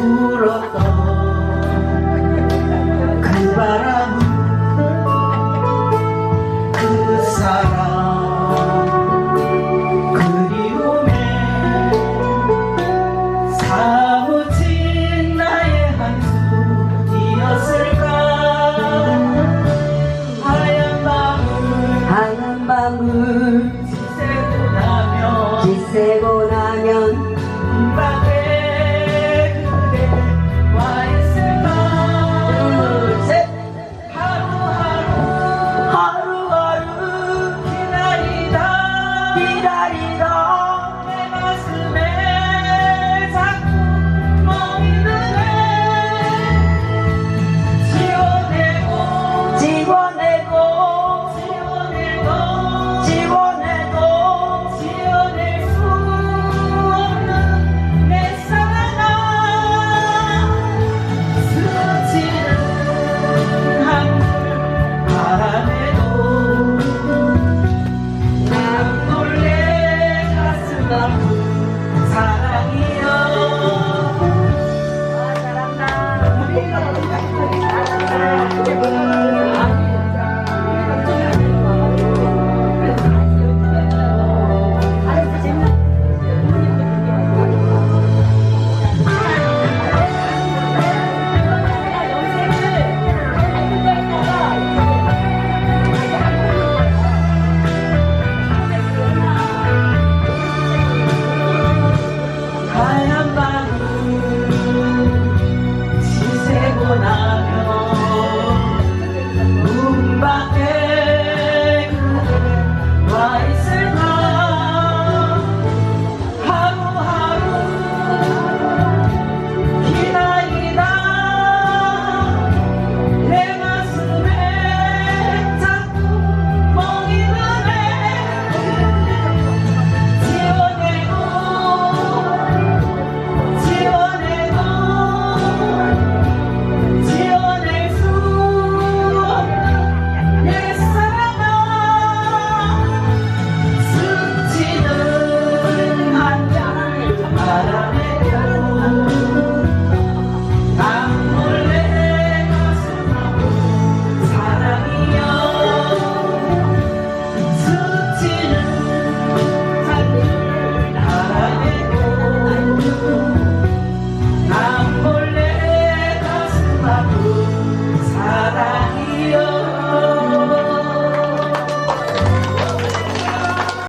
불었던 그 바람은 그 사람 그리움에 사무친 나의 한숨이었을까? 하얀 밤을 하얀 밤을 지새고 나면 지새고 sarangi